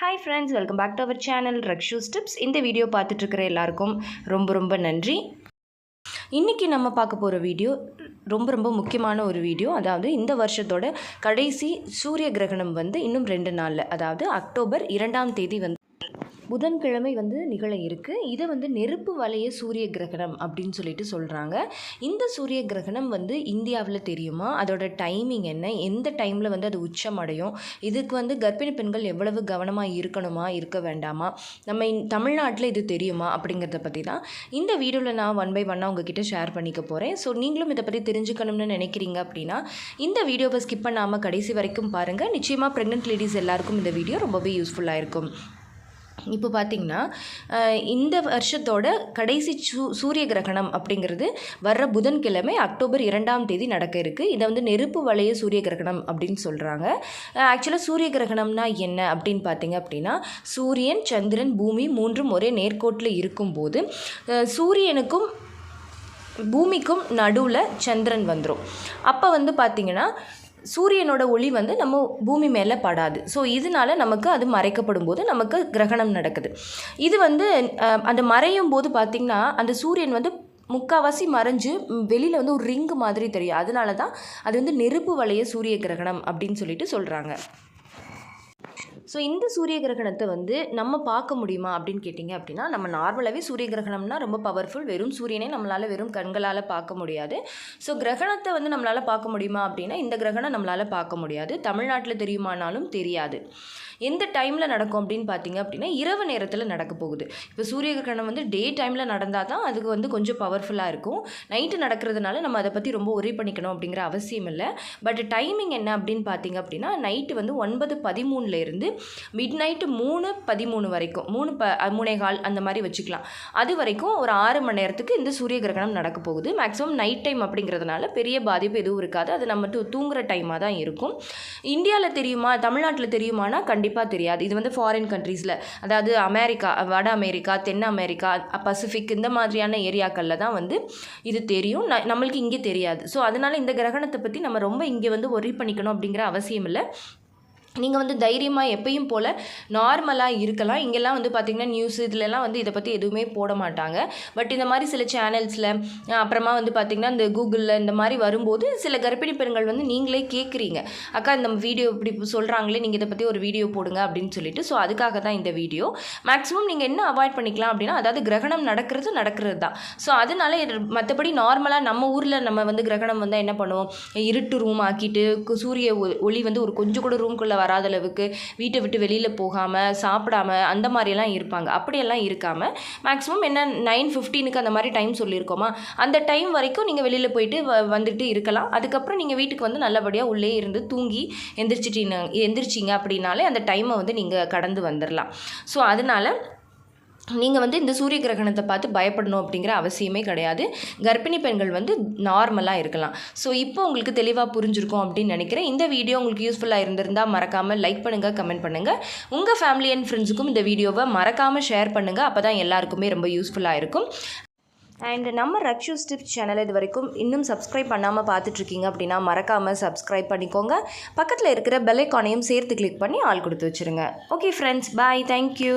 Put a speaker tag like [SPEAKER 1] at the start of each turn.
[SPEAKER 1] Hi friends welcome back to our channel Rakshu tips இந்த video பார்த்துட்ருக்கிற எல்லாருக்கும் ரொம்ப ரொம்ப நன்றி. இன்றைக்கி நம்ம பார்க்க போகிற வீடியோ ரொம்ப ரொம்ப முக்கியமான ஒரு வீடியோ அதாவது இந்த வருஷத்தோட கடைசி சூரிய கிரகணம் வந்து இன்னும் ரெண்டு நாளில் அதாவது அக்டோபர் இரண்டாம் தேதி வந்து புதன்கிழமை வந்து நிகழ இருக்குது இதை வந்து நெருப்பு வளைய சூரிய கிரகணம் அப்படின்னு சொல்லிட்டு சொல்கிறாங்க இந்த சூரிய கிரகணம் வந்து இந்தியாவில் தெரியுமா? அதோட டைமிங் என்ன? எந்த டைமில் வந்து அது உச்சம் அடையும்? இதுக்கு வந்து கர்ப்பிணி பெண்கள் எவ்வளவு கவனமாக இருக்கணுமா? இருக்க வேண்டாமா? நம்ம தமிழ்நாட்டில் இது தெரியுமா? அப்படிங்கிறத பற்றி தான் இந்த வீடியோவில் நான் ஒன் பை ஒன்னாக உங்ககிட்ட ஷேர் பண்ணிக்க போகிறேன் ஸோ நீங்களும் இதை பற்றி தெரிஞ்சுக்கணும்னு நினைக்கிறீங்க அப்படின்னா இந்த வீடியோவை ஸ்கிப் பண்ணாமல் கடைசி வரைக்கும் பாருங்கள் நிச்சயமாக ப்ரெக்னென்ட் லேடிஸ் எல்லாருக்கும் இந்த வீடியோ ரொம்பவே யூஸ்ஃபுல்லாக இருக்கும். இப்போ பார்த்திங்கன்னா இந்த வருஷத்தோட கடைசி சூ சூரிய கிரகணம் அப்படிங்கிறது வர்ற புதன்கிழமை அக்டோபர் இரண்டாம் தேதி நடக்க இருக்குது இதை வந்து நெருப்பு வளைய சூரிய கிரகணம் அப்படின்னு சொல்கிறாங்க ஆக்சுவலாக சூரிய கிரகணம்னா என்ன அப்படின்னு பார்த்தீங்க அப்படின்னா சூரியன் சந்திரன் பூமி மூன்றும் ஒரே நேர்கோட்டில் இருக்கும்போது சூரியனுக்கும் பூமிக்கும் நடுவில் சந்திரன் வந்துடும் அப்போ வந்து பார்த்திங்கன்னா சூரியனோட ஒளி வந்து நம்ம பூமி மேலே படாது. ஸோ இதனால நமக்கு அது மறைக்கப்படும் போது நமக்கு கிரகணம் நடக்குது. இது வந்து அந்த மறையும் போது பார்த்திங்கன்னா அந்த சூரியன் வந்து முக்கால்வாசி மறைஞ்சு வெளியில் வந்து ஒரு ரிங்கு மாதிரி தெரியும். அதனால தான் அது வந்து நெருப்பு வளைய சூரிய கிரகணம் அப்படின்னு சொல்லிட்டு சொல்கிறாங்க ஸோ இந்த சூரிய கிரகணத்தை வந்து நம்ம பார்க்க முடியுமா அப்படின்னு கேட்டிங்க அப்படின்னா நம்ம நார்மலாகவே சூரிய கிரகணம்னா ரொம்ப பவர்ஃபுல் வெறும் சூரியனே நம்மளால் வெறும் கண்களால் பார்க்க முடியாது. ஸோ கிரகணத்தை வந்து நம்மளால் பார்க்க முடியுமா அப்படின்னா இந்த கிரகணம் நம்மளால் பார்க்க முடியாது. தமிழ்நாட்டில் தெரியுமானாலும் தெரியாது. எந்த டைமில் நடக்கும் அப்படின்னு பார்த்தீங்க அப்படின்னா இரவு நேரத்தில் நடக்க போகுது. இப்போ சூரிய கிரகணம் வந்து டே டைமில் நடந்தால் தான் அதுக்கு வந்து கொஞ்சம் பவர்ஃபுல்லாக இருக்கும். நைட்டு நடக்கிறதுனால நம்ம அதை பற்றி ரொம்ப ஒரே பண்ணிக்கணும் அப்படிங்கிற அவசியம் இல்லை. பட் டைமிங் என்ன அப்படின்னு பார்த்தீங்க அப்படின்னா நைட்டு வந்து ஒன்பது பதிமூணுலேருந்து மிட் நைட்டு மூணு பதிமூணு வரைக்கும். மூணு ப அஹ் மூணே கால் அந்த மாதிரி வச்சுக்கலாம். அது வரைக்கும் ஒரு ஆறு மணி நேரத்துக்கு இந்த சூரிய கிரகணம் நடக்க போகுது. மேக்ஸிமம் நைட் டைம் அப்படிங்கிறதுனால பெரிய பாதிப்பு எதுவும் இருக்காது. அது நம்ம தூங்குகிற தூங்குற டைமாக தான் இருக்கும். இந்தியாவில் தெரியுமா தமிழ்நாட்டில் தெரியுமானா கண்டிப்பாக தெரியாது. இது வந்து ஃபாரின் கண்ட்ரீஸில் அதாவது அமெரிக்கா வட அமெரிக்கா தென் அமெரிக்கா பசிஃபிக் இந்த மாதிரியான ஏரியாக்களில் தான் வந்து இது தெரியும். ந- நம்மளுக்கு இங்கே தெரியாது. ஸோ அதனால் இந்த கிரகணத்தை பற்றி நம்ம ரொம்ப இங்கே வந்து ஒரி பண்ணிக்கணும் அப்படிங்கிற அவசியம் இல்லை. நீங்கள் வந்து தைரியமாக எப்பயும் போல் நார்மலாக இருக்கலாம். இங்கெல்லாம் வந்து பார்த்திங்கன்னா நியூஸ் இதுலலாம் வந்து இதை பற்றி எதுவுமே போட மாட்டாங்க. பட் இந்த மாதிரி சில சேனல்ஸில் அப்புறமா வந்து பார்த்திங்கன்னா இந்த கூகுளில் இந்த மாதிரி வரும்போது சில கர்ப்பிணி பெண்கள் வந்து நீங்களே கேட்குறீங்க அக்கா இந்த வீடியோ இப்படி சொல்கிறாங்களே நீங்கள் இதை பற்றி ஒரு வீடியோ போடுங்க அப்படின்னு சொல்லிட்டு. ஸோ அதுக்காக தான் இந்த வீடியோ மேக்ஸிமம் நீங்கள் என்ன அவாய்ட் பண்ணிக்கலாம் அப்படின்னா அதாவது கிரகணம் நடக்கிறது நடக்கிறது தான். ஸோ அதனால மற்றபடி நார்மலாக நம்ம ஊரில் நம்ம வந்து கிரகணம் வந்தால் என்ன பண்ணுவோம்? இருட்டு ரூம் ஆக்கிட்டு சூரிய ஒ- ஒளி வந்து ஒரு கொஞ்சம் கூட ரூம்குள்ளே வராத அளவுக்கு வீட்டை விட்டு வெளியில் போகாமல் சாப்பிடாம அந்த மாதிரியெல்லாம் இருப்பாங்க. அப்படியெல்லாம் இருக்காமல் மேக்ஸிமம் என்ன நைன் ஃபிஃப்டீனுக்கு அந்த மாதிரி டைம் சொல்லியிருக்கோமா? அந்த டைம் வரைக்கும் நீங்கள் வெளியில் போயிட்டு வ- வந்துட்டு இருக்கலாம். அதுக்கப்புறம் நீங்கள் வீட்டுக்கு வந்து நல்லபடியாக உள்ளே இருந்து தூங்கி எந்திரிச்சிட்டீங்க எந்திரிச்சிங்க அப்படின்னாலே அந்த டைமை வந்து நீங்கள் கடந்து வந்துடலாம் ஸோ அதனால் நீங்கள் வந்து இந்த சூரிய கிரகணத்தை பார்த்து பயப்படணும் அப்படிங்கிற அவசியமே கிடையாது. கர்ப்பிணி பெண்கள் வந்து நார்மலாக இருக்கலாம். ஸோ இப்போ உங்களுக்கு தெளிவாக புரிஞ்சிருக்கும் அப்படின்னு நினைக்கிறேன். இந்த வீடியோ உங்களுக்கு யூஸ்ஃபுல்லாக இருந்திருந்தால் மறக்காமல் லைக் பண்ணுங்கள் கமெண்ட் பண்ணுங்கள் உங்கள் ஃபேமிலி அண்ட் ஃப்ரெண்ட்ஸுக்கும் இந்த வீடியோவை மறக்காமல் ஷேர் பண்ணுங்கள் அப்போ தான் எல்லாருக்குமே ரொம்ப யூஸ்ஃபுல்லாக இருக்கும். அண்ட் நம்ம ரக்ஷூ ஸ்டிப்ஸ் சேனல் இது வரைக்கும் இன்னும் சப்ஸ்கிரைப் பண்ணாமல் பார்த்துட்ருக்கீங்க அப்படின்னா மறக்காமல் சப்ஸ்கிரைப் பண்ணிக்கோங்க. பக்கத்தில் இருக்கிற பெல் ஐக்கானையும் சேர்த்து கிளிக் பண்ணி ஆள் கொடுத்து வச்சுருங்க. Okay friends bye thank you